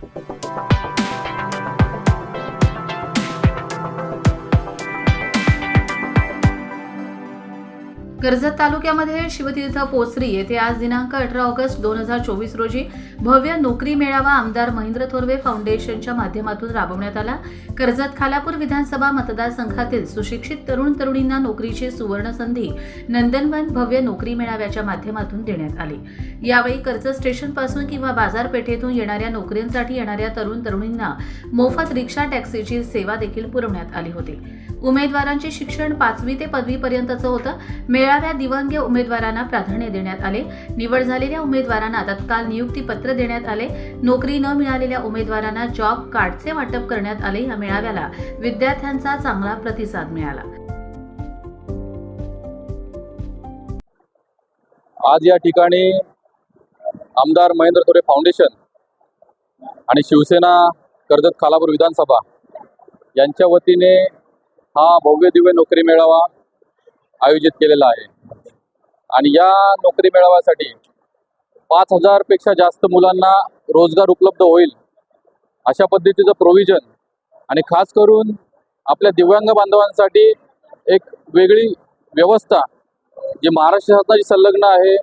Thank you. Karjat तालुक्यामध्ये शिवतीर्थ पोचरी येथे आज दिनांक अठरा ऑगस्ट दोन हजार चोवीस रोजी भव्य नोकरी मेळावा आमदार महेंद्र थोरवे फाउंडेशनच्या माध्यमातून राबवण्यात आला. कर्जत खालापूर विधानसभा मतदारसंघातील सुशिक्षित तरुण तरुणींना नोकरीची सुवर्ण संधी नंदनवन भव्य नोकरी मेळाव्याच्या माध्यमातून देण्यात आली. यावेळी कर्जत स्टेशनपासून किंवा बाजारपेठेतून येणाऱ्या नोकरींसाठी येणाऱ्या तरुण तरुणींना मोफत रिक्षा टॅक्सीची सेवा देखील पुरवण्यात आली होती. उमेदवारांचे शिक्षण पाचवी ते पदवीपर्यंतचं होतं. तेराव्या दिवंगे उमेदवारांना प्राधान्य देण्यात आले. निवड झालेल्या उमेदवारांना तत्काळ नियुक्ती पत्र देण्यात आले. नोकरी न मिळालेल्या उमेदवारांना जॉब कार्डचे वाटप करण्यात आले या मेळाव्याला विद्यार्थ्यांचा चांगला प्रतिसाद मिळाला. आज या ठिकाणी आमदार महेंद्र थोरे फाउंडेशन आणि शिवसेना कर्जत खालापूर विधानसभा यांच्या वतीने हा भव्य दिव्य नोकरी मेळावा आयोजित केलेला आहे. आणि या नोकरी मेळाव्यासाठी पाच हजारपेक्षा जास्त मुलांना रोजगार उपलब्ध होईल अशा पद्धतीचं प्रोव्हिजन आणि खास करून आपल्या दिव्यांग बांधवांसाठी एक वेगळी व्यवस्था जी महाराष्ट्र शासनाची संलग्न आहे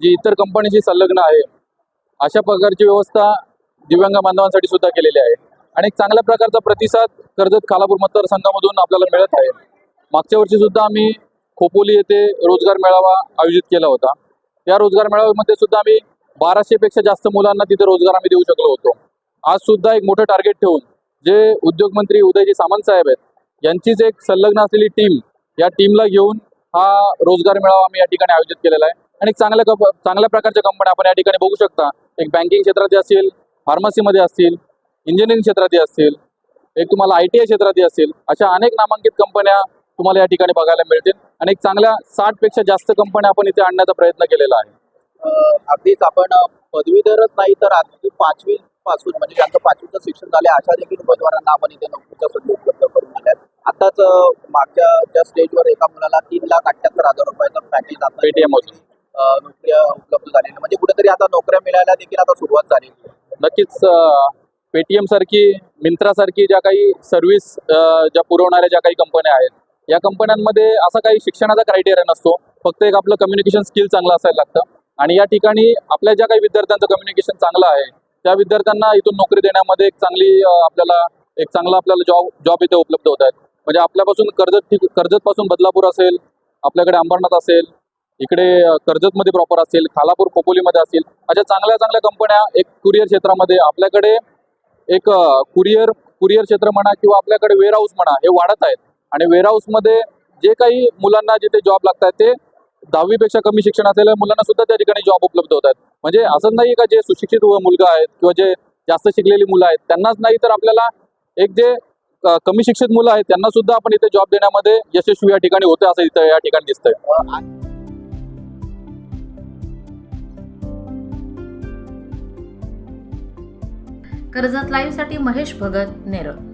जी इतर कंपनीशी संलग्न आहे अशा प्रकारची व्यवस्था दिव्यांग बांधवांसाठी सुद्धा केलेली आहे. आणि एक चांगल्या प्रकारचा प्रतिसाद कर्जत खालापूर मतदारसंघामधून आपल्याला मिळत आहे. मागच्या वर्षी सुद्धा आम्ही खोपोली येथे रोजगार मेळावा आयोजित केला होता. त्या रोजगार मेळाव्यामध्ये सुद्धा आम्ही बाराशेपेक्षा जास्त मुलांना तिथे रोजगार आम्ही देऊ शकलो होतो. आज सुद्धा एक मोठं टार्गेट ठेवून जे उद्योगमंत्री उदयजी सामंत साहेब आहेत यांचीच एक संलग्न असलेली टीम या टीमला घेऊन हा रोजगार मेळावा आम्ही या ठिकाणी आयोजित केलेला आहे. आणि एक चांगल्या कप चांगल्या प्रकारच्या कंपन्या आपण या ठिकाणी बघू शकता. एक बँकिंग क्षेत्रात असतील फार्मसीमध्ये असतील इंजिनिअरिंग क्षेत्रात असतील एक तुम्हाला आय टी आय क्षेत्रात असतील अशा अनेक नामांकित कंपन्या तुम्हाला या ठिकाणी बघायला मिळतील. आणि एक चांगल्या साठपेक्षा जास्त कंपन्या आपण इथे आणण्याचा प्रयत्न केलेला आहे अगदीच आपण पदवीधरच नाही तर अगदी पाचवी पासून म्हणजे ज्यांचं पाचवीचं शिक्षण झाले अशा देखील उमेदवारांना आपण इथे नोकरीच्या संधी उपलब्ध करून दिल्या. आताच मागच्या ज्या स्टेजवर एका मुलाला तीन लाख अठ्याहत्तर हजार रुपयाचं पॅकेज आता पेटीएम अं, नोकऱ्या उपलब्ध झालेल्या म्हणजे कुठेतरी आता नोकऱ्या मिळायला देखील आता सुरुवात आहे. नक्कीच पेटीएम सारखी मिंत्रा सारखी ज्या काही सर्व्हिस ज्या पुरवणाऱ्या ज्या काही कंपन्या आहेत या कंपन्यांमध्ये असा काही शिक्षणाचा क्रायटेरिया नसतो. फक्त एक आपलं कम्युनिकेशन स्किल चांगलं असायला लागतं. आणि या ठिकाणी आपल्या ज्या काही विद्यार्थ्यांचं कम्युनिकेशन चांगलं आहे त्या विद्यार्थ्यांना इथून नोकरी देण्यामध्ये एक चांगली आपल्याला एक चांगला आपल्याला जॉब जॉब इथे उपलब्ध होत आहेत. म्हणजे आपल्यापासून कर्जत कर्जत बदलापूर असेल आपल्याकडे अंबरनाथ असेल इकडे कर्जतमध्ये प्रॉपर असेल खालापूर खोपोलीमध्ये असतील अशा चांगल्या चांगल्या कंपन्या एक कुरिअर क्षेत्रामध्ये आपल्याकडे एक कुरिअर कुरिअर क्षेत्र म्हणा किंवा आपल्याकडे वेअरहाऊस म्हणा हे वाढत आहेत. आणि वेअरहाऊसमध्ये जे काही मुलांना जिथे जॉब लागतात ते दहावीपेक्षा कमी शिक्षण असलेल्या मुलांना सुद्धा त्या ठिकाणी जॉब उपलब्ध होतात. म्हणजे असं नाही का जे सुशिक्षित व- मुलगा आहेत किंवा जे जास्त शिकलेली मुलं आहेत त्यांनाच नाही तर आपल्याला एक जे कमी शिक्षित मुलं आहेत त्यांना सुद्धा आपण इथे जॉब देण्यामध्ये यशस्वी या ठिकाणी होते असं इथं या ठिकाणी दिसतंय. कर्जत लाईव्हसाठी महेश भगत नेरळ.